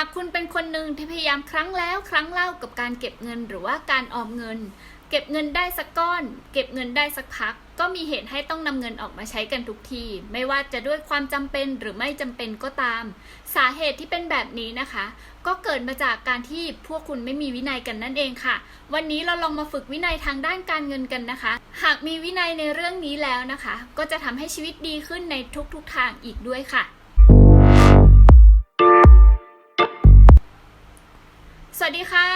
ากคุณเป็นคนหนึ่งที่พยายามครั้งแล้วครั้งเล่ากับการเก็บเงินหรือว่าการออมเงิน เก็บเงินได้สักก้อน เก็บเงินได้สักพัก ก็มีเหตุให้ต้องนำเงินออกมาใช้กันทุกที ไม่ว่าจะด้วยความจำเป็นหรือไม่จำเป็นก็ตาม สาเหตุที่เป็นแบบนี้นะคะ ก็เกิดมาจากการที่พวกคุณไม่มีวินัยกันนั่นเองค่ะ วันนี้เราลองมาฝึกวินัยทางด้านการเงินกันนะคะ หากมีวินัยในเรื่องนี้แล้วนะคะ ก็จะทำให้ชีวิตดีขึ้นในทุกๆทางอีกด้วยค่ะ สวัสดีค่ะ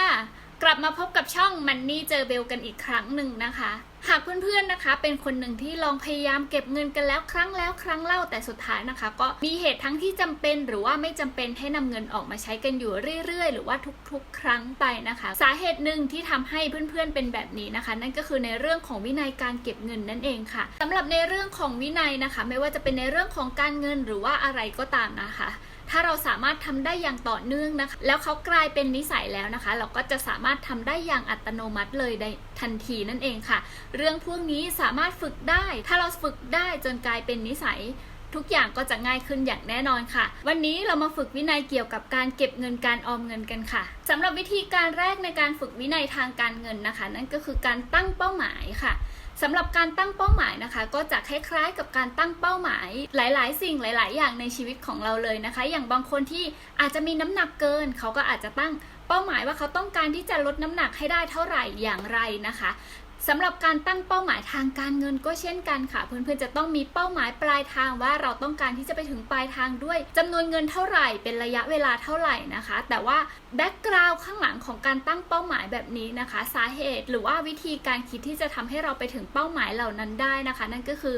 กลับมาพบกับช่องมันนี่เจอเบลกันอีกครั้งหนึ่งนะคะ หากเพื่อนๆนะคะ เป็นคนหนึ่งที่ลองพยายามเก็บเงินกันแล้วครั้งแล้วครั้งเล่าแต่สุดท้ายนะคะ ก็มีเหตุทั้งที่จำเป็นหรือว่าไม่จำเป็นให้นำเงินออกมาใช้กันอยู่เรื่อยๆ หรือว่าทุกๆ ครั้งไปนะคะ สาเหตุหนึ่งที่ทำให้เพื่อนๆเป็นแบบนี้นะคะ นั่นก็คือในเรื่องของวินัยการเก็บเงินนั่นเองค่ะสำหรับในเรื่องของวินัยนะคะ ไม่ว่าจะเป็นในเรื่องของการเงินหรือว่าอะไรก็ตามนะคะ ถ้าเราสามารถทำได้อย่างต่อเนื่องนะคะ แล้วเขากลายเป็นนิสัยแล้วนะคะ เราก็จะสามารถทำได้อย่างอัตโนมัติเลยในทันทีนั่นเองค่ะ เรื่องพวกนี้สามารถฝึกได้ ถ้าเราฝึกได้จนกลายเป็นนิสัยทุกอย่างก็จะง่ายขึ้นอย่างแน่นอนค่ะ วันนี้เรามาฝึกวินัยเกี่ยวกับการเก็บเงินการออมเงินกันค่ะสำหรับวิธีการแรกในการฝึกวินัยทางการเงินนะคะ นั่นก็คือการตั้งเป้าหมายค่ะ สำหรับการตั้งเป้าหมายนะคะ ก็จะคล้ายๆ กับการตั้งเป้าหมายหลาย ๆ สิ่งหลาย ๆ อย่างในชีวิตของเราเลยนะคะ อย่างบางคนที่อาจจะมีน้ำหนักเกิน เขาก็อาจจะตั้งเป้าหมายว่าเขาต้องการที่จะลดน้ำหนักให้ได้เท่าไหร่อย่างไรนะคะ สำหรับการตั้งเป้าหมายทางการเงินก็เช่นกันค่ะ เพื่อนๆจะต้องมีเป้าหมายปลายทางว่าเราต้องการที่จะไปถึงปลายทางด้วยจำนวนเงินเท่าไหร่เป็นระยะเวลาเท่าไหร่นะคะ แต่ว่าแบ็กกราวด์ข้างหลังของการตั้งเป้าหมายแบบนี้นะคะ สาเหตุหรือว่าวิธีการคิดที่จะทำให้เราไปถึงเป้าหมายเหล่านั้นได้นะคะ นั่นก็คือ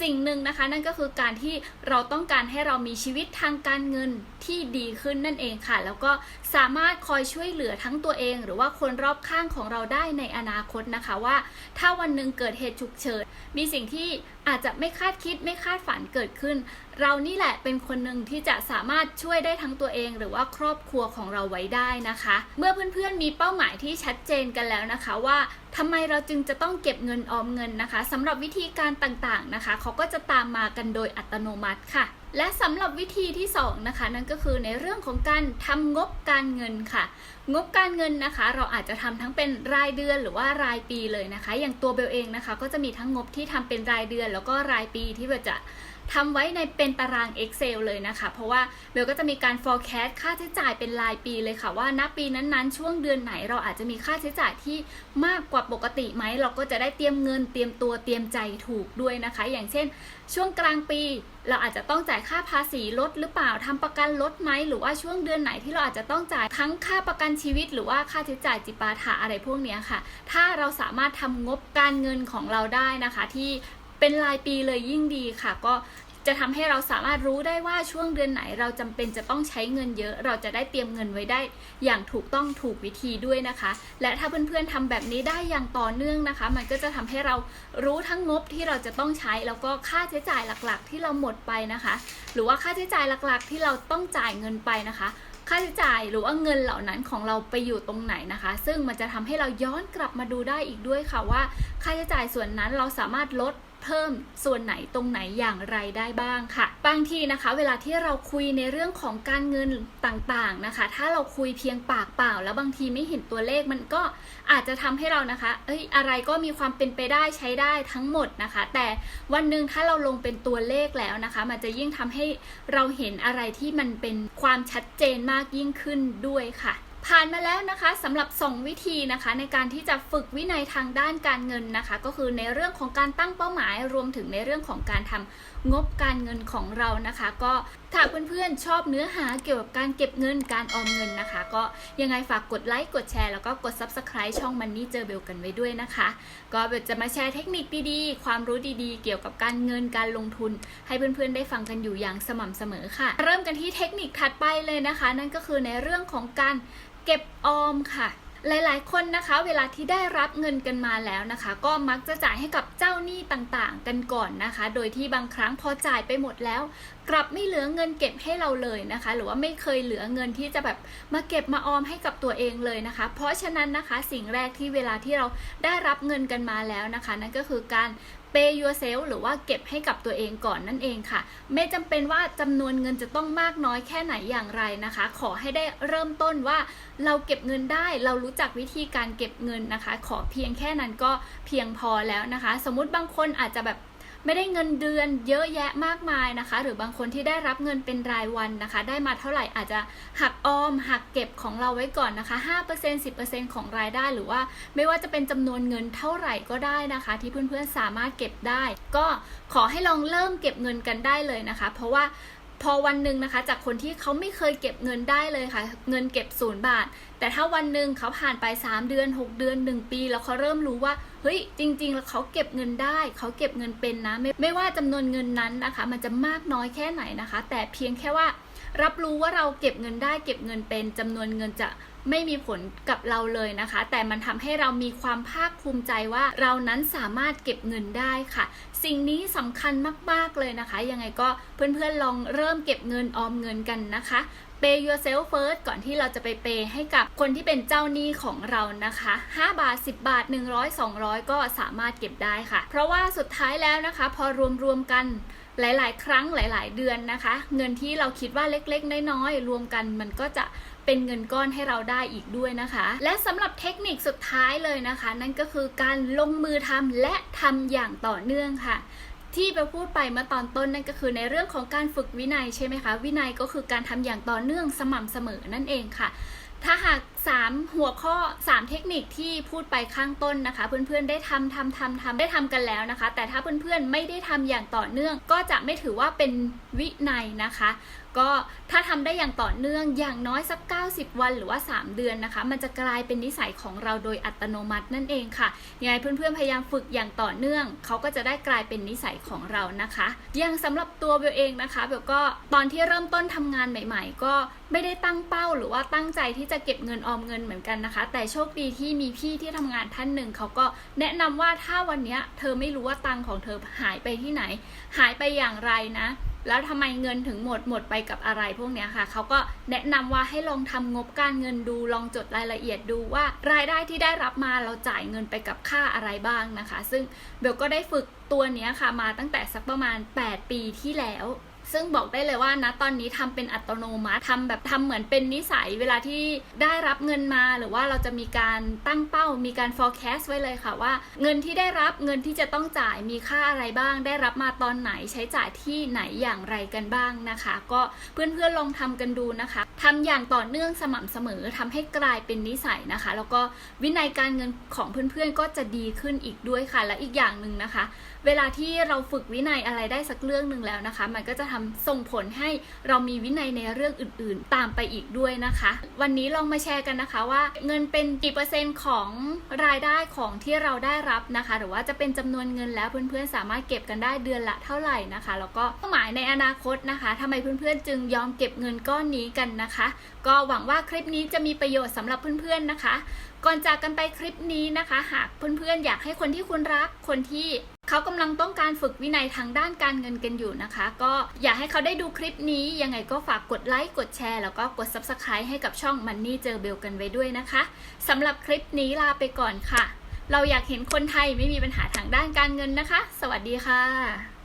สิ่งหนึ่งนะคะ นั่นก็คือการที่เราต้องการให้เรามีชีวิตทางการเงินที่ดีขึ้นนั่นเองค่ะ แล้วก็สามารถคอยช่วยเหลือทั้งตัวเอง หรือว่าคนรอบข้างของเราได้ในอนาคตนะคะว่า ถ้าวันหนึ่งเกิดเหตุฉุกเฉินมีสิ่งที่อาจจะไม่คาดคิดไม่คาดฝันเกิดขึ้น เรานี่แหละเป็นคนหนึ่งที่จะสามารถช่วยได้ทั้งตัวเอง หรือว่าครอบครัวของเราไว้ได้นะคะ เมื่อเพื่อนๆมีเป้าหมายที่ชัดเจนกันแล้วนะคะว่าทำไมเราจึงจะต้องเก็บเงินออมเงินนะคะสำหรับวิธีการต่างๆนะคะเขาก็จะตามมากันโดยอัตโนมัติค่ะ และสำหรับวิธีที่2นะคะนั่นก็คือในเรื่องของการทำงบการเงินค่ะ งบการเงินนะคะ เราอาจจะทำทั้งเป็นรายเดือนหรือว่ารายปีเลยนะคะ อย่างตัวเบลเองนะคะ ก็จะมีทั้งงบที่ทำเป็นรายเดือน แล้วก็รายปีที่เบลจะ ทำไว้ในเป็นตาราง Excel เลยนะคะ เพราะว่าเบลก็จะมีการ forecast ค่าใช้จ่ายเป็นรายปีเลยค่ะ ว่าณปีนั้นๆ ช่วงเดือนไหนเราอาจจะมีค่าใช้จ่ายที่มากกว่าปกติไหม เราก็จะได้เตรียมเงินเตรียมตัวเตรียมใจถูกด้วยนะคะ อย่างเช่น ช่วงกลางปีเราอาจจะต้องจ่ายค่าภาษีลดหรือเปล่าทำประกันลดไหมหรือว่าช่วงเดือนไหนที่เราอาจจะต้องจ่ายทั้งค่าประกันชีวิต หรือว่าค่าใช้จ่ายจิปาถะอะไรพวกเนี้ยค่ะ ถ้าเราสามารถทำงบการเงินของเราได้นะคะ ที่ เป็นรายปีเลยยิ่งดีค่ะ ก็จะทำให้เราสามารถรู้ได้ว่าช่วงเดือนไหนเราจำเป็นจะต้องใช้เงินเยอะ เราจะได้เตรียมเงินไว้ได้ อย่างถูกต้องถูกวิธีด้วยนะคะ และถ้าเพื่อนๆทำแบบนี้ได้อย่างต่อเนื่องนะคะ มันก็จะทำให้เรารู้ทั้งงบที่เราจะต้องใช้ แล้วก็ค่าใช้จ่ายหลักๆ ที่เราหมดไปนะคะ หรือว่าค่าใช้จ่ายหลักๆ ที่เราต้องจ่ายเงินไปนะคะค่าใช้จ่ายหรือว่าเงินเหล่านั้นของเราไปอยู่ตรงไหนนะคะ ซึ่งมันจะทำให้เราย้อนกลับมาดูได้อีกด้วยค่ะว่า ค่าใช้จ่ายส่วนนั้นเราสามารถลด เพิ่มส่วนไหนตรงไหนอย่างไรได้บ้างค่ะ บางทีนะคะ เวลาที่เราคุยในเรื่องของการเงินต่างๆนะคะ ถ้าเราคุยเพียงปากเปล่า แล้วบางทีไม่เห็นตัวเลขมันก็อาจจะทำให้เรานะคะ เอ้ยอะไรก็มีความเป็นไปได้ใช้ได้ทั้งหมดนะคะ แต่วันหนึ่งถ้าเราลงเป็นตัวเลขแล้วนะคะ มันจะยิ่งทำให้เราเห็นอะไรที่มันเป็นความชัดเจนมากยิ่งขึ้นด้วยค่ะ ผ่านมาแล้วนะคะสำหรับ 2 วิธีนะคะในการที่จะฝึกวินัยทางด้านการเงินนะคะ ก็คือในเรื่องของการตั้งเป้าหมายรวมถึงในเรื่องของการทำงบการเงินของเรานะคะ ก็ถ้าเพื่อนๆชอบเนื้อหาเกี่ยวกับการเก็บเงินการออมเงินนะคะ ก็ยังไงฝากกดไลค์กดแชร์แล้วก็กด Subscribe ช่องมันนี่เจอเบลกันไว้ด้วยนะคะ ก็เบลจะมาแชร์เทคนิคดีๆ ความรู้ดีๆ เกี่ยวกับการเงินการลงทุน ให้เพื่อนๆได้ฟังกันอยู่อย่างสม่ำเสมอค่ะ เริ่มกันที่เทคนิคถัดไปเลยนะคะ นั่นก็คือในเรื่องของการ เก็บออมค่ะหลาย ๆ คนนะคะ เวลาที่ได้รับเงินกันมาแล้วนะคะ ก็มักจะจ่ายให้กับเจ้าหนี้ต่างๆ กันก่อนนะคะ โดยที่บางครั้งพอจ่ายไปหมดแล้ว กลับไม่เหลือเงินเก็บให้เราเลยนะคะ หรือว่าไม่เคยเหลือเงินที่จะแบบมาเก็บมาออมให้กับตัวเองเลยนะคะ เพราะฉะนั้นนะคะสิ่งแรกที่เวลาที่เราได้รับเงินกันมาแล้วนะคะ นั่นก็คือการ pay yourself หรือว่าเก็บให้กับตัวเองก่อนนั่นเองค่ะ ไม่จำเป็นว่าจำนวนเงินจะต้องมากน้อยแค่ไหนอย่างไรนะคะ ขอให้ได้เริ่มต้นว่าเราเก็บเงินได้เรารู้จักวิธีการเก็บเงินนะคะ ขอเพียงแค่นั้นก็เพียงพอแล้วนะคะ สมมติบางคนอาจจะแบบ ไม่ได้เงินเดือนเยอะแยะมากมายนะคะ หรือบางคนที่ได้รับเงินเป็นรายวันนะคะ ได้มาเท่าไหร่อาจจะหักออม หักเก็บของเราไว้ก่อนนะคะ 5% 10%ของรายได้หรือว่าไม่ว่าจะเป็นจำนวนเงินเท่าไหร่ก็ได้นะคะ ที่เพื่อนๆสามารถเก็บได้ ก็ขอให้ลองเริ่มเก็บเงินกันได้เลยนะคะ เพราะว่าพอวันหนึ่งนะคะ จากคนที่เขาไม่เคยเก็บเงินได้เลยค่ะ เงินเก็บศูนย์บาท แต่ถ้าวันหนึ่งเขาผ่านไป 3 เดือน 6 เดือน 1 ปี แล้วเขาเริ่มรู้ว่า เฮ้ยจริงๆแล้วเขาเก็บเงินได้เขาเก็บเงินเป็นนะไม่ไม่ว่าจำนวนเงินนั้นนะคะ มันจะมากน้อยแค่ไหนนะคะ แต่เพียงแค่ว่า รับรู้ว่าเราเก็บเงินได้ เก็บเงินเป็นจำนวนเงินจะไม่มีผลกับเราเลยนะคะ แต่มันทำให้เรามีความภาคภูมิใจว่าเรานั้นสามารถเก็บเงินได้ค่ะ สิ่งนี้สำคัญมากๆเลยนะคะ ยังไงก็เพื่อนๆลองเริ่มเก็บเงินออมเงินกันนะคะ pay yourself first ก่อนที่เราจะไป pay ให้กับคนที่เป็นเจ้าหนี้ของเรานะคะ 5 บาท 10 บาท 100 200 ก็สามารถเก็บได้ค่ะ เพราะว่าสุดท้ายแล้วนะคะ พอรวมๆกันหลายๆ ครั้งหลาย ๆ เดือนนะคะ เงินที่เราคิดว่าเล็กๆ น้อยๆ รวมกันมันก็จะเป็นเงินก้อนให้เราได้อีกด้วยนะคะ และสำหรับเทคนิคสุดท้ายเลยนะคะ นั่นก็คือการลงมือทำและทำอย่างต่อเนื่องค่ะ ที่ไปพูดไปเมื่อตอนต้นนั่นก็คือในเรื่องของการฝึกวินัยใช่ไหมคะ วินัยก็คือการทำอย่างต่อเนื่องสม่ำเสมอนั่นเองค่ะ ถ้าหาก3 หัวข้อ 3 เทคนิคที่พูดไปข้างต้นนะคะ เพื่อนๆได้ทำทำทำทำได้ทำกันแล้วนะคะ แต่ถ้าเพื่อนๆไม่ได้ทำอย่างต่อเนื่อง ก็จะไม่ถือว่าเป็นวินัยนะคะ ก็ถ้าทำได้อย่างต่อเนื่องอย่างน้อยสัก 90 วันหรือว่า 3 เดือนนะคะ มันจะกลายเป็นนิสัยของเราโดยอัตโนมัตินั่นเองค่ะยังไงเพื่อนๆพยายามฝึกอย่างต่อเนื่อง เขาก็จะได้กลายเป็นนิสัยของเรานะคะอย่างสำหรับตัวเบลเองนะคะเบลก็ตอนที่เริ่มต้นทำงานใหม่ ๆ ก็ไม่ได้ตั้งเป้าหรือว่าตั้งใจที่จะเก็บเงินออมเงินเหมือนกันนะคะ แต่โชคดีที่มีพี่ที่ทำงานท่านหนึ่งเขาก็แนะนำว่าถ้าวันนี้เธอไม่รู้ว่าตังของเธอหายไปที่ไหน หายไปอย่างไรนะ แล้วทำไมเงินถึงหมดหมดไปกับอะไรพวกนี้ค่ะเขาก็แนะนำว่าให้ลองทำงบการเงินดูลองจดรายละเอียดดูว่ารายได้ที่ได้รับมาเราจ่ายเงินไปกับค่าอะไรบ้างนะคะ ซึ่งเบลก็ได้ฝึกตัวนี้ค่ะมาตั้งแต่สักประมาณ 8 ปีที่แล้ว ซึ่งบอกได้เลยว่านะตอนนี้ทำเป็นอัตโนมัติทำแบบทำเหมือนเป็นนิสัยเวลาที่ได้รับเงินมาหรือว่าเราจะมีการตั้งเป้า มีการ forecast ไว้เลยค่ะว่า เงินที่ได้รับเงินที่จะต้องจ่ายมีค่าอะไรบ้าง ได้รับมาตอนไหนใช้จ่ายที่ไหนอย่างไรกันบ้างนะคะ ก็เพื่อนๆลองทำกันดูนะคะทำอย่างต่อเนื่องสม่ำเสมอทำให้กลายเป็นนิสัยนะคะ แล้วก็วินัยการเงินของเพื่อนๆก็จะดีขึ้นอีกด้วยค่ะและอีกอย่างหนึ่งนะคะ เวลาที่เราฝึกวินัยอะไรได้สักเรื่องหนึ่งแล้วนะคะ มันก็จะทำส่งผลให้เรามีวินัยในเรื่องอื่น ๆ ตามไปอีกด้วยนะคะ วันนี้ลองมาแชร์กันนะคะว่า เงินเป็นกี่เปอร์เซ็นต์ของรายได้ของที่เราได้รับนะคะ หรือว่าจะเป็นจำนวนเงินแล้วเพื่อนๆสามารถเก็บกันได้เดือนละเท่าไหร่นะคะ แล้วก็เป้าหมายในอนาคตนะคะทำไมเพื่อนๆจึงยอมเก็บเงินก้อนนี้กันนะคะ ก็หวังว่าคลิปนี้จะมีประโยชน์สำหรับเพื่อนๆนะคะ ก่อนจากกันไปคลิปนี้นะคะ หากเพื่อนๆอยากให้คนที่คุณรักคนที่ เขากำลังต้องการฝึกวินัยทางด้านการเงินกันอยู่นะคะ ก็อยากให้เขาได้ดูคลิปนี้ ยังไงก็ฝากกดไลค์กดแชร์ แล้วก็กด Subscribe ให้กับช่อง Money เจอเบลกันไว้ด้วยนะคะสำหรับคลิปนี้ลาไปก่อนค่ะ เราอยากเห็นคนไทยไม่มีปัญหาทางด้านการเงินนะคะ สวัสดีค่ะ